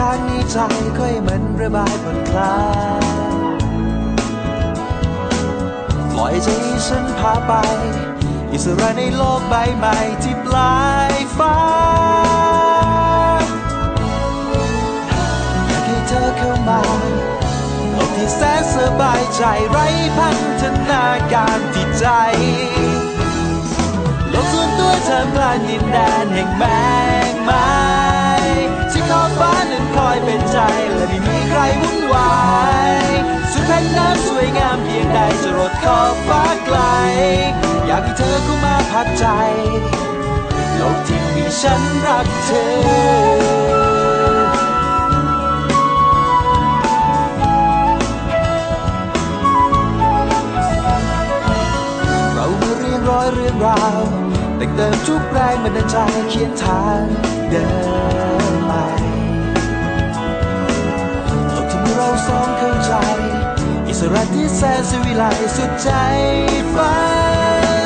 รื่องค้างในใจค่อยเหมือนระบายผ่อนคลายปล่อยใจฉันพาไป อิสระในโลกใบใหม่ที่ปลายฟ้า อยากให้เธอเข้ามาโลกที่แสนสบายใจไร้พันธนาการที่ใจโลกส่วนตัวเธอกลางดินแดนแห่งแมงไม้ ดขอบฟ้าไกล อยากให้เธอเข้ามาพักใจ โลกที่มีฉันรักเธอเรามาเรียงร้อยเรื่องราวแต่งเติมทุกแรงบันดาลใจเขียนทาง สนสวิไลสุดใจฝั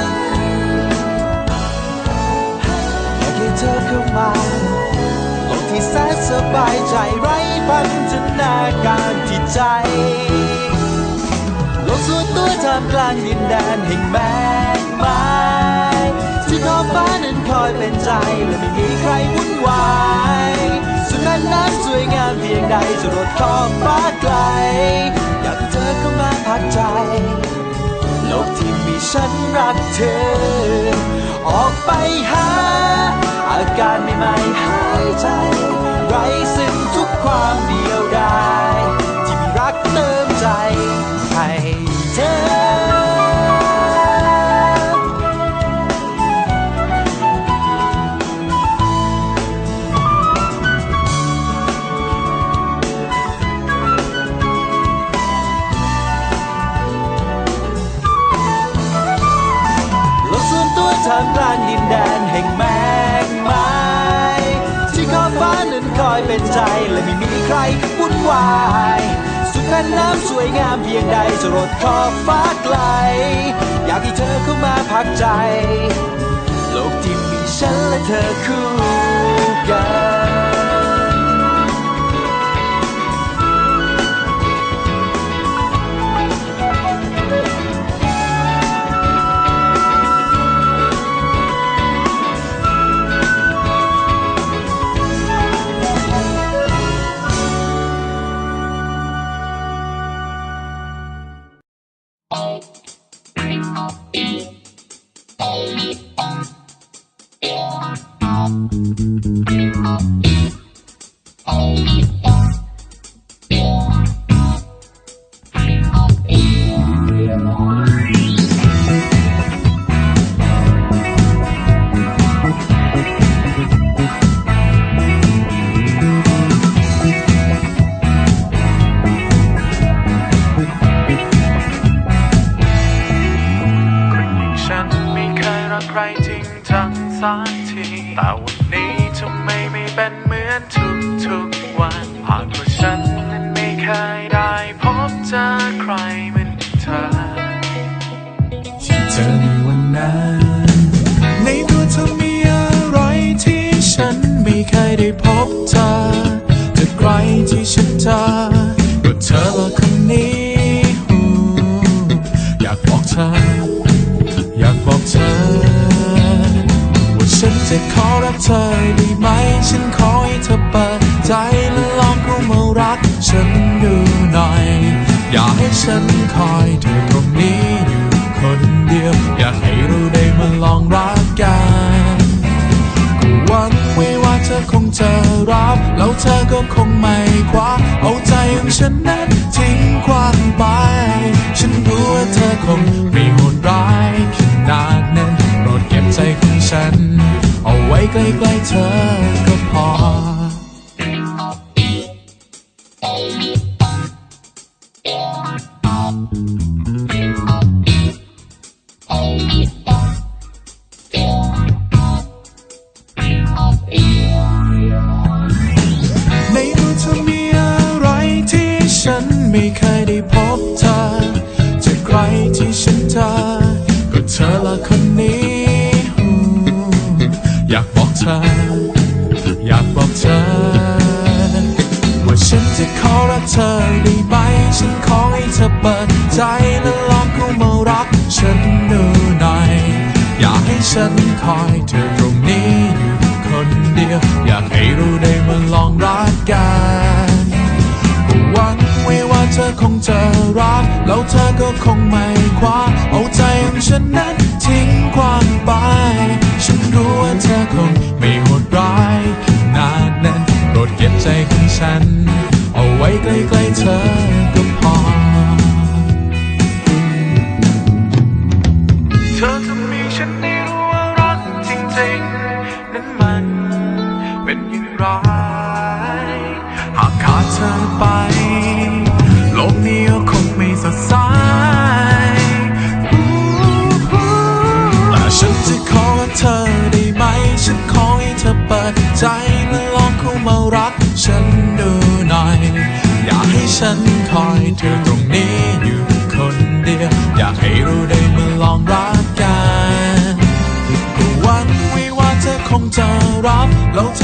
นอยากให้เธอเข้ามาโลกที่แสนสบายใจไร้พันธนาการที่ใจโลกส่วนตัวท่ามกลางดินแดนแห่งแมงไม้ที่ขอบฟ้านั้นคอยเป็นใจและไม่มีใครวุ่นวายสุดแม่น้ำสวยงามเพียงใดจะรดขอบฟ้าไกล ใจ โลกที่มีฉันรักเธออ ท่ามกลางดินแดนแห่งแมงไม้ที่ขอบฟ้านั้นคอยเป็นใจและไม่มีใครวุ่นวายสุดแม่น้ำสวยงามเพียงใดจะรดขอบฟ้าไกล อยากให้เธอเข้ามาพักใจ โลกที่มีฉันและเธอคู่กันคน จะขอรักเธอได้ไหม ฉันขอให้เธอเปิดใจและลองเข้ามารัก ฉันดูหน่อย อย่าให้ฉันคอยเธอตรงนี้อยู่คนเดียว อยากให้เราได้มาลองรักกันก็หวังไว้ว่าเธอคงจะรับ แล้วเธอก็คงไม่คว้าเอาใจของฉันนั้นทิ้งกว้างไป ฉันรู้ว่าเธอคงไม่ ใกล้ๆเธอก็พอ ธอ อยากบอกเธอ ว่าฉันจะขอรักเธอได้ไหมฉันขอให้เธอเปิดใจและลองเข้ามารักฉันหน่อยอยากให้ฉันคอยเธอตรงนี้อยู่คนเดียว อยากให้รู้ได้มาลองรักกันหวังไว้ว่าเธอคงจะรัก แล้วเธอก็คงไม่คว้าเอาใจของฉันนั้น ใกล้ๆเธอก็พอ เธอจะมีฉันได้รู้ว่ารักจริงๆ นั้นมันเป็นอย่างไร หากขาดเธอไป โลกนี้ก็คงไม่สดใสแต่ฉันจะขอเธอได้ไหม ฉันขอให้เธอเปิดใจและลองเข้ามารัก ฉันคอยเธอตรงนี้อยู่คนเดียว อยากให้เราได้มาลองรักกันก็หวังไว้ว่าเธอคงจะรับแล้วเธ